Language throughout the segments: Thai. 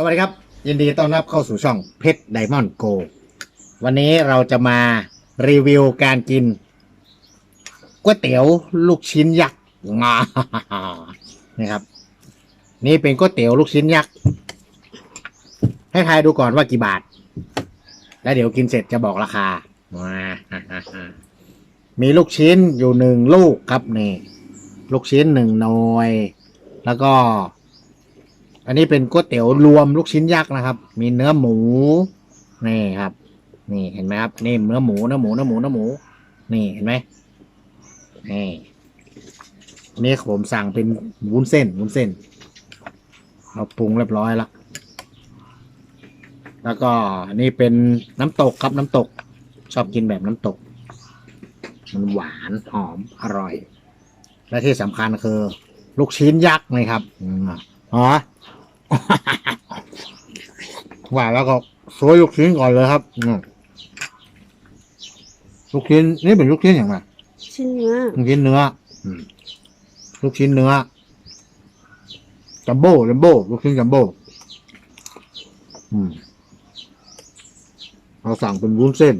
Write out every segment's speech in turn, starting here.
สวัสดีครับ ยินดีต้อนรับเข้าสู่ช่องเพชรไดมอนด์โกวันนี้เราจะมารีวิวการกินก๋วยเตี๋ยวลูกชิ้นยักษ์มานี่ครับ นี่เป็นก๋วยเตี๋ยวลูกชิ้นยักษ์ให้ทายดูก่อนว่ากี่บาท แล้วเดี๋ยวกินเสร็จจะบอกราคามามีลูกชิ้นอยู่หนึ่งลูกครับนี่ ลูกชิ้นหนึ่งหน่วย แล้วก็ อันนี้เป็นก๋วยเตี๋ยวรวมลูกชิ้นยักษ์นะครับ มีเนื้อหมู นี่ครับ นี่เห็นไหมครับ นี่เนื้อหมูเนื้อหมูเนื้อหมูเนื้อหมู นี่เห็นไหมนี่นี่ผมสั่งเป็นวุ้นเส้นวุ้นเส้น เราปรุงเรียบร้อยแล้วแล้วก็นี่เป็นน้ำตกครับน้ำตก ชอบกินแบบน้ำตก มันหวานหอมอร่อย และที่สำคัญคือ ลูกชิ้นยักษ์นะครับอืมอ๋ อว่าแล้วก็ซวยลูกชิ้นก่อนเลยครับอืมลูกชิ้นนี่เป็นลูกชิ้นอย่างไรชิ้นเนื้อลูกชิ้นเนื้ออืมลูกชิ้นเนื้อจัมโบ้จัมโบ้ลูกชิ้นจัมโบ้อืมเราสั่งเป็นวุ้นเส้น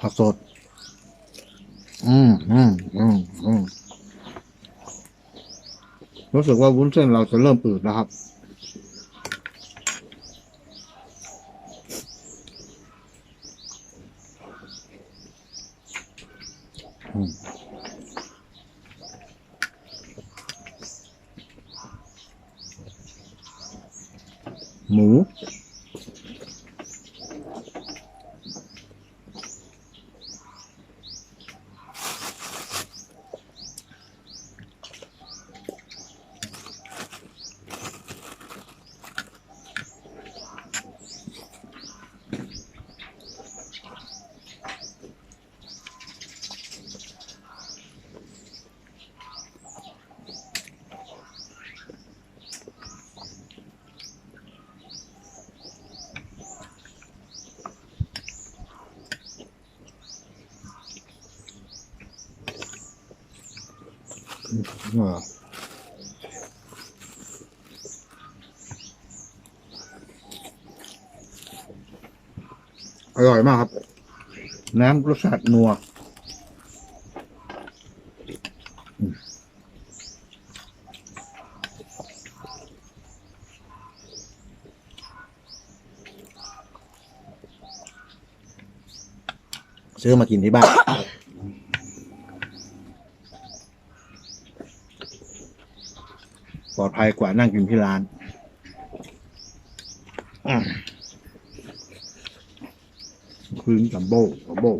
ผักสด อืมอืมอืมอืมรู้สึกว่าวุ้นเส้นเราจะเริ่มอืดแล้วครับหมู อร่อยมากครับ น้ำรสชาตินัวซื้อมากินที่บ้าน ปลอด ภัยกว่านั่งกินที่ร้านคืนจัมโบ้จัมโบ้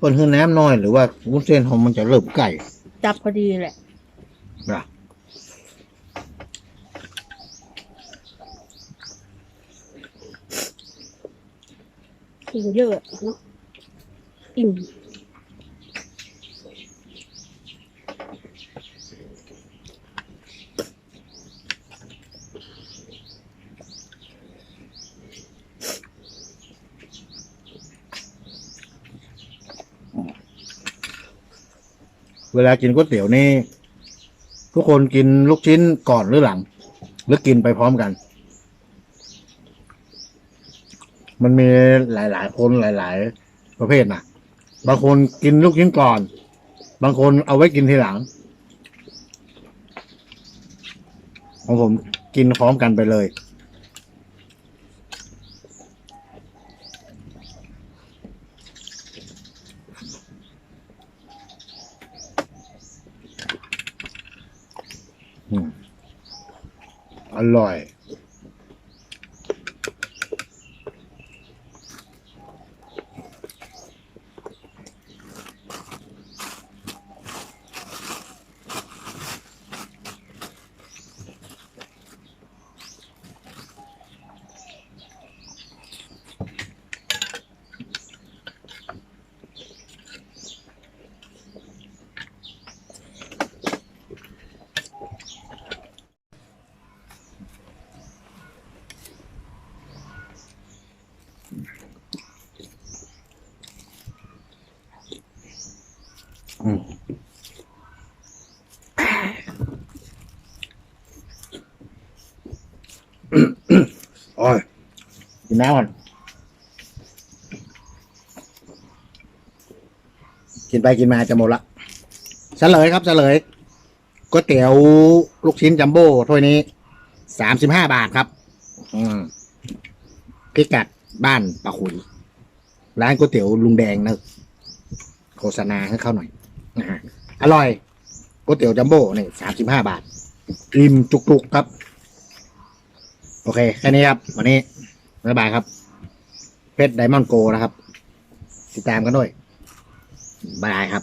เปิ้นคือน้ำน้อยหรือว่าวุ้นเส้นของมันจะเริ่มไก่จับพอดีแหละ นะกินเยอะเนาะอิ่ม เวลากินก๋วยเตี๋ยวนี่ทุกคนกินลูกชิ้นก่อนหรือหลัง หรือกินไปพร้อมกัน มันมีหลาย ๆ คนหลาย ๆ ประเภทนะบางคนกินลูกชิ้นก่อน บางคนเอาไว้กินทีหลัง ของผมกินพร้อมกันไปเลย อืม อย ร่อยน้ำก่อนกินไปกินมาจะหมดละเฉลยครับเฉลยก๋วยเตี๋ยวลูกชิ้นจัมโบ้ถ้วยนี้สามสิบห้าบาทครับ อืมพิกัดบ้านปะขุย ร้านก๋วยเตี๋ยวลุงแดงนะโฆษณาให้เข้าหน่อยนะฮะอร่อยก๋วยเตี๋ยวจัมโบ้นี่สามสิบห้าบาทอิ่มจุกๆครับ โอเค แค่นี้ครับ วันนี้บ๊ายบายครับ เพชรไดมอนด์โกนะครับ ติดตามกันด้วยบ๊ายบายครับ